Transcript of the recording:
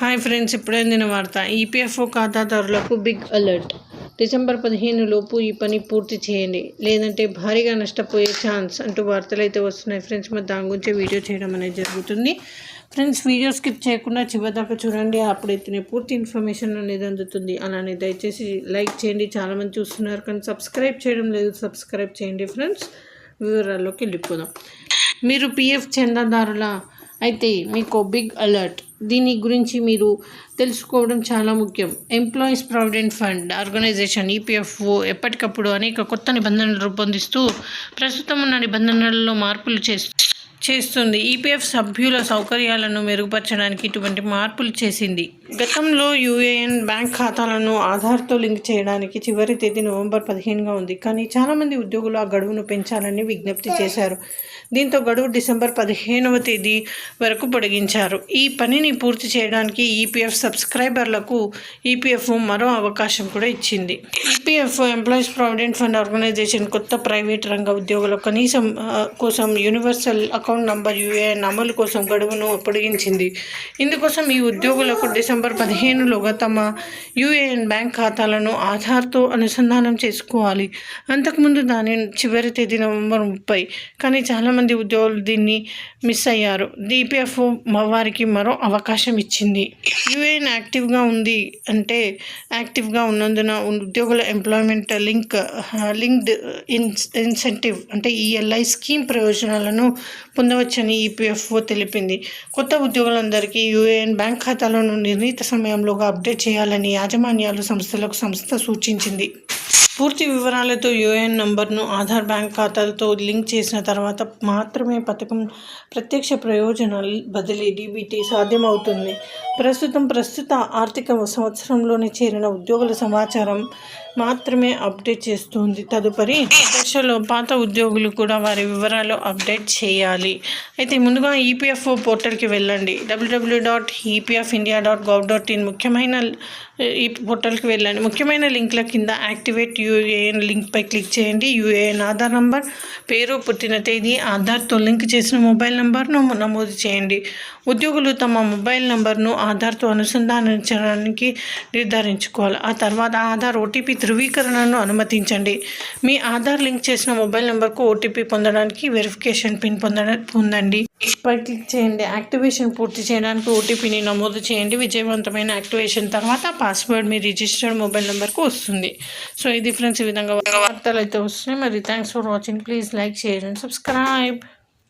Hi friends ఇప్పుడే అందిన వార్త. ఈపీఎఫ్ఓ ఖాతాదారులకు బిగ్ అలర్ట్. డిసెంబర్ పదిహేను లోపు ఈ పని పూర్తి చేయండి. లేదంటే భారీగా నష్టపోయే ఛాన్స్ అంటూ వార్తలు అయితే వస్తున్నాయి. ఫ్రెండ్స్ మరి దాని గురించి వీడియో చేయడం అనేది జరుగుతుంది. ఫ్రెండ్స్ వీడియో స్కిప్ చేయకుండా చివరిదాకా చూడండి. అప్పుడైతేనే పూర్తి ఇన్ఫర్మేషన్ అనేది అందుతుంది. అలానే దయచేసి లైక్ చేయండి. చాలామంది చూస్తున్నారు కానీ సబ్స్క్రైబ్ చేయడం లేదు. సబ్స్క్రైబ్ చేయండి ఫ్రెండ్స్. వివరాల్లోకి వెళ్ళిపోదాం. మీరు పిఎఫ్ చందాదారుల అయితే మీకు బిగ్ అలర్ట్ దీని గురించి మీరు తెలుసుకోవడం చాలా ముఖ్యం. Employees provident fund organisation EPFO ఎప్పటికప్పుడు అనేక కొత్త నిబంధనలు రూపొందిస్తూ ప్రస్తుతం ఉన్న నిబంధనలలో మార్పులు చేస్తూ చేస్తుంది. ఈపీఎఫ్ సభ్యుల సౌకర్యాలను మెరుగుపరచడానికి ఇటువంటి మార్పులు చేసింది. గతంలో యూఏఎన్ బ్యాంక్ ఖాతాలను ఆధార్తో లింక్ చేయడానికి చివరి తేదీ నవంబర్ పదిహేనుగా ఉంది. కానీ చాలామంది ఉద్యోగులు ఆ గడువును పెంచాలని విజ్ఞప్తి చేశారు. దీంతో గడువు డిసెంబర్ పదిహేనవ తేదీ వరకు పొడిగించారు. ఈ పనిని పూర్తి చేయడానికి ఈపీఎఫ్ సబ్స్క్రైబర్లకు ఈపీఎఫ్ఓ మరో అవకాశం కూడా ఇచ్చింది. EPF employees provident fund organisation కొత్త ప్రైవేట్ రంగ ఉద్యోగుల కనీసం కోసం యూనివర్సల్ అకౌంట్ నంబర్ యూఏఎన్ అమలు కోసం గడువును పొడిగించింది. ఇందుకోసం ఈ ఉద్యోగులకు డిసెంబర్ నంబర్ పదిహేనులోగా తమ యూఏఎన్ బ్యాంక్ ఖాతాలను ఆధార్తో అనుసంధానం చేసుకోవాలి. అంతకుముందు దాని చివరి తేదీ నవంబర్ ముప్పై. కానీ చాలామంది ఉద్యోగులు దీన్ని మిస్ అయ్యారు. డిపిఎఫ్ఓ వారికి మరో అవకాశం ఇచ్చింది. యుఏఎన్ యాక్టివ్గా ఉంది అంటే యాక్టివ్గా ఉన్నందున ఉద్యోగుల employment link linked in incentive అంటే ఈఎల్ఐ స్కీమ్ ప్రయోజనాలను పొందవచ్చని ఈపీఎఫ్ఓ తెలిపింది. కొత్త ఉద్యోగులందరికీ యుఏఎన్ బ్యాంక్ ఖాతాలను నిర్ణీత సమయంలోగా అప్డేట్ చేయాలని యాజమాన్యాలు సంస్థలకు సంస్థ సూచించింది. పూర్తి వివరాలతో యూఏఎన్ నంబర్ను ఆధార్ బ్యాంక్ ఖాతాలతో లింక్ చేసిన తర్వాత మాత్రమే పథకం ప్రత్యక్ష ప్రయోజనాలు బదిలీ డీబీటీ సాధ్యమవుతుంది. ప్రస్తుతం ప్రస్తుత ఆర్థిక సంవత్సరంలోనే చేరిన ఉద్యోగుల సమాచారం మాత్రమే అప్డేట్ చేస్తుంది. తదుపరి దశలో పాత ఉద్యోగులు కూడా వారి వివరాలు అప్డేట్ చేయాలి. అయితే ముందుగా ఈపీఎఫ్ఓ పోర్టల్కి వెళ్ళండి. WW dot EPF India dot gov dot in ముఖ్యమైన ఈ పోర్టల్కి వెళ్ళండి. ముఖ్యమైన లింక్ల కింద యాక్టివేట్ యూ యూఏఎన్ లింక్పై క్లిక్ చేయండి. యూఏఎన్ ఆధార్ నంబర్ పేరు పుట్టిన తేదీ ఆధార్తో లింక్ చేసిన మొబైల్ నంబర్ను నమోదు చేయండి. ఉద్యోగులు తమ మొబైల్ నంబర్ను ఆధార్తో అనుసంధానించడానికి నిర్ధారించుకోవాలి. ఆ తర్వాత ఆధార్ ఓటీపీ ధృవీకరణను అనుమతించండి. మీ ఆధార్ లింక్ చేసిన మొబైల్ నెంబర్కు ఓటీపీ పొందడానికి వెరిఫికేషన్ పిన్ పొందడం పొందండి. పై క్లిక్ చేయండి. యాక్టివేషన్ పూర్తి చేయడానికి ఓటీపీని నమోదు చేయండి. విజయవంతమైన యాక్టివేషన్ తర్వాత పాస్వర్డ్ మీ రిజిస్టర్డ్ మొబైల్ నెంబర్కు వస్తుంది. సో ఇది ఫ్రెండ్స్ ఈ విధంగా వార్తలు అయితే వస్తున్నాయి. మరి thanks for watching. Please like share and subscribe.